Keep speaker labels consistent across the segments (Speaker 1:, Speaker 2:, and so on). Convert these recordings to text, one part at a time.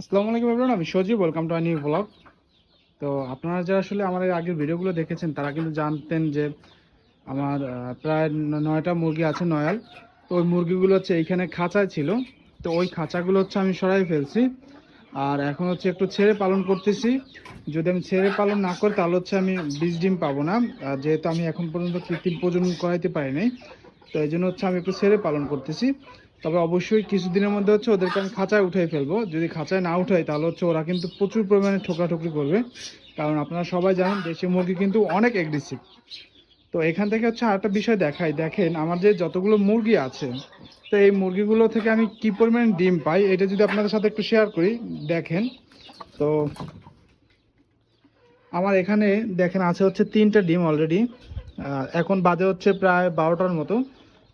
Speaker 1: আসসালামু আলাইকুম এভরিওয়ান আমি Sajib welcome to new blog তো আপনারা যারা আসলে আমার আগের ভিডিওগুলো দেখেছেন, তারা কিন্তু জানতেন যে আমার প্রায় নয়টা মুরগি আছে নয়াল। তো ওই মুরগিগুলো হচ্ছে এইখানে খাঁচায় ছিল। তো ওই খাঁচাগুলো হচ্ছে আমি সরাই ফেলছি। আর এখন হচ্ছে একটু ছেড়ে পালন করতেছি। যদি আমি ছেড়ে পালন না করি, তাহলে হচ্ছে আমি বীজ ডিম পাবো না। যেহেতু আমি এখন পর্যন্ত কৃত্রিম প্রজনন করাইতে পারিনি, তো এই জন্য হচ্ছে আমি একটু ছেড়ে পালন করতেছি। তবে অবশ্যই কিছুদিনের মধ্যে হচ্ছে ওদেরকে আমি খাঁচায় উঠাই ফেলব। যদি খাঁচায় না উঠাই, তাহলে হচ্ছে ওরা কিন্তু প্রচুর পরিমাণে ঠোকরাঠুকরি করবে। কারণ আপনারা সবাই জানেন, দেশি মুরগি কিন্তু অনেক অ্যাগ্রেসিভ তো এখান থেকে হচ্ছে আরেকটা বিষয় দেখাই। দেখেন, আমার যে যতগুলো মুরগি আছে, তো এই মুরগিগুলো থেকে আমি কি পরিমাণ ডিম পাই, এটা যদি আপনাদের সাথে একটু শেয়ার করি। দেখেন, তো আমার এখানে দেখেন আছে হচ্ছে তিনটা ডিম অলরেডি এখন বাজে হচ্ছে প্রায় বারোটার মতো।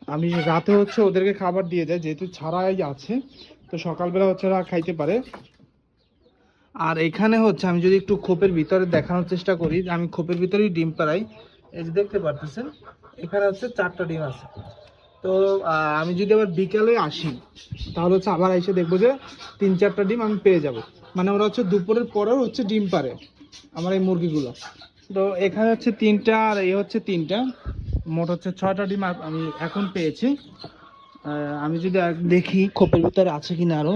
Speaker 1: আমি রাতে হচ্ছে ওদেরকে খাবার দিয়ে যাই, যেহেতু ছাড়াই আছে, তো সকালবেলা হচ্ছে ওরা খাইতে পারে। আর এখানে হচ্ছে আমি যদি একটু খোপের ভিতরে দেখানোর চেষ্টা করি, আমি খোপের ভিতরেই ডিম পাড়াই। এই যে দেখতে পারতেছেন, এখানে হচ্ছে চারটা ডিম আছে। তো আমি যদি আবার বিকালে আসি, তাহলে হচ্ছে আবার এসে দেখব যে তিন চারটা ডিম আমি পেয়ে যাব। মানে ওরা হচ্ছে দুপুরের পরেও হচ্ছে ডিম পারে আমার এই মুরগিগুলো। তো এখানে হচ্ছে তিনটা আর এই হচ্ছে তিনটা। মোট হচ্ছে ছয়টা ডিম আমি এখন পেয়েছি। আমি যদি দেখি খোপের ভিতরে আছে কিনা আরও।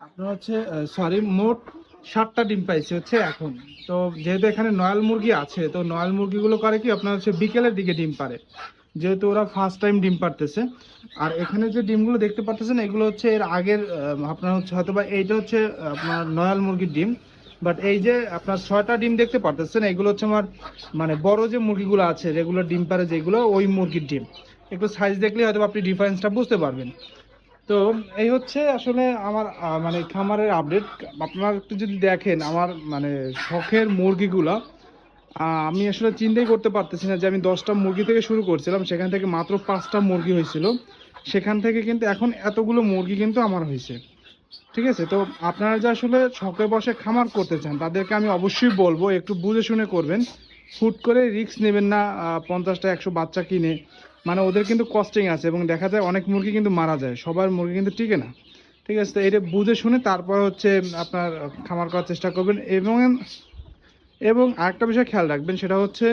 Speaker 1: আপনার হচ্ছে সরি মোট সাতটা ডিম পাইছি হচ্ছে এখন। তো যেহেতু এখানে নয়াল মুরগি আছে, তো নয়াল মুরগিগুলো করে কি আপনার হচ্ছে বিকেলের দিকে ডিম পারে যেহেতু ওরা ফার্স্ট টাইম ডিম পারতেছে আর এখানে যে ডিমগুলো দেখতে পারতেছেন, এগুলো হচ্ছে এর আগের আপনার হচ্ছে হয়তো বা এইটা হচ্ছে আপনার নয়াল মুরগির ডিম। বাট এই যে আপনার ছয়টা ডিম দেখতে পারতেছেন, এগুলো হচ্ছে আমার মানে বড় যে মুরগিগুলো আছে রেগুলার ডিম পারে যেগুলো, ওই মুরগির ডিম। একটু সাইজ দেখলে হয়তো আপনি ডিফারেন্সটা বুঝতে পারবেন। তো এই হচ্ছে আসলে আমার মানে খামারের আপডেট আপনারা একটু যদি দেখেন আমার মানে শখের মুরগিগুলা আমি আসলে চিন্তাই করতে পারতেছি না যে আমি দশটা মুরগি থেকে শুরু করছিলাম, সেখান থেকে মাত্র পাঁচটা মুরগি হয়েছিল। সেখান থেকে কিন্তু এখন এতগুলো মুরগি কিন্তু আমার হয়েছে। ঠিক আছে? তো আপনারা যে আসলে শখে বসে খামার করতে চান, তাদেরকে আমি অবশ্যই বলব, একটু বুঝে শুনে করবেন। হুট করে রিস্ক নেবেন না পঞ্চাশটা, একশো বাচ্চা কিনে। মানে ওদের কিন্তু কস্টিং আছে এবং দেখা যায় অনেক মুরগি কিন্তু মারা যায়, সবার মুরগি কিন্তু টিকে না। ঠিক আছে? তো এটা বুঝে শুনে তারপর হচ্ছে আপনার খামার করার চেষ্টা করবেন এবং এবং আরেকটা বিষয় খেয়াল রাখবেন, সেটা হচ্ছে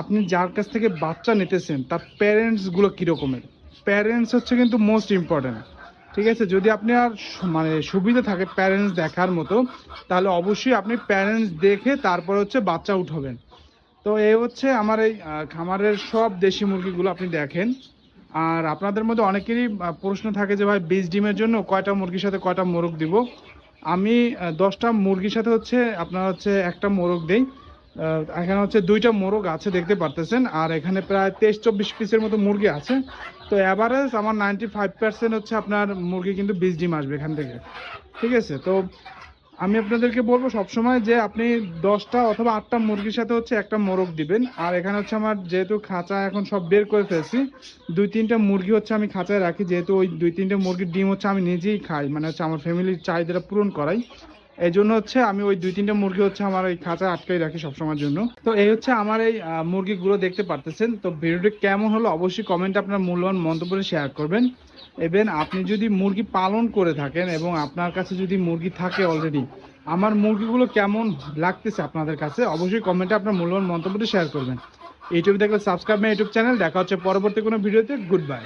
Speaker 1: আপনি যার কাছ থেকে বাচ্চা নিতেছেন, তার প্যারেন্টসগুলো কীরকমের? প্যারেন্টস হচ্ছে কিন্তু মোস্ট ইম্পর্ট্যান্ট ঠিক আছে, যদি আপনি আর মানে সুবিধা থাকে প্যারেন্টস দেখার মতো, তাহলে অবশ্যই আপনি প্যারেন্টস দেখে তারপর হচ্ছে বাচ্চা উঠাবেন। তো এই হচ্ছে আমার এই খামারের সব দেশি মুরগিগুলো আপনি দেখেন। আর আপনাদের মধ্যে অনেকেরই প্রশ্ন থাকে যে ভাই, বীজ ডিমের জন্য কয়টা মুরগির সাথে কয়টা মোরগ দিব? আমি দশটা মুরগির সাথে হচ্ছে আপনার হচ্ছে একটা মোরগ দেই। এখানে হচ্ছে দুইটা মোরগ আছে, দেখতে পারতেছেন। আর এখানে প্রায় তেইশ, চব্বিশ পিসের মতো মুরগি আছে। তো অ্যাভারেজ আমার নাইনটি ফাইভ পার্সেন্ট হচ্ছে আপনার মুরগি কিন্তু বীজ ডিম আসবে এখান থেকে। ঠিক আছে? তো আমি আপনাদেরকে বলব সবসময় যে আপনি দশটা অথবা আটটা মুরগির সাথে হচ্ছে একটা মোরগ দিবেন। আর এখানে হচ্ছে আমার যেহেতু খাঁচা এখন সব বের করে ফেলছি, দুই, তিনটা মুরগি হচ্ছে আমি খাঁচায় রাখি। যেহেতু ওই দুই, তিনটা মুরগির ডিম হচ্ছে আমি নিজেই খাই মানে হচ্ছে আমার ফ্যামিলির চাহিদাটা পূরণ করাই। এই জন্য হচ্ছে আমি ওই দুই তিনটা মুরগি হচ্ছে আমার ওই খাঁচায় আটকাই রাখি সবসময়ের জন্য। তো এই হচ্ছে আমার এই মুরগিগুলো দেখতে পারতেছেন। তো ভিডিওটি কেমন হলো অবশ্যই কমেন্টে আপনার মূল্যবান মন্তব্য শেয়ার করবেন। এবং আপনি যদি মুরগি পালন করে থাকেন এবং আপনার কাছে যদি মুরগি থাকে অলরেডি আমার মুরগিগুলো কেমন লাগতেছে আপনাদের কাছে অবশ্যই কমেন্টে আপনার মূল্যবান মন্তব্যটি শেয়ার করবেন। ইউটিউব দেখলে সাবস্ক্রাইব মাই ইউটিউব চ্যানেল দেখা হচ্ছে পরবর্তী কোনো ভিডিওতে। Good bye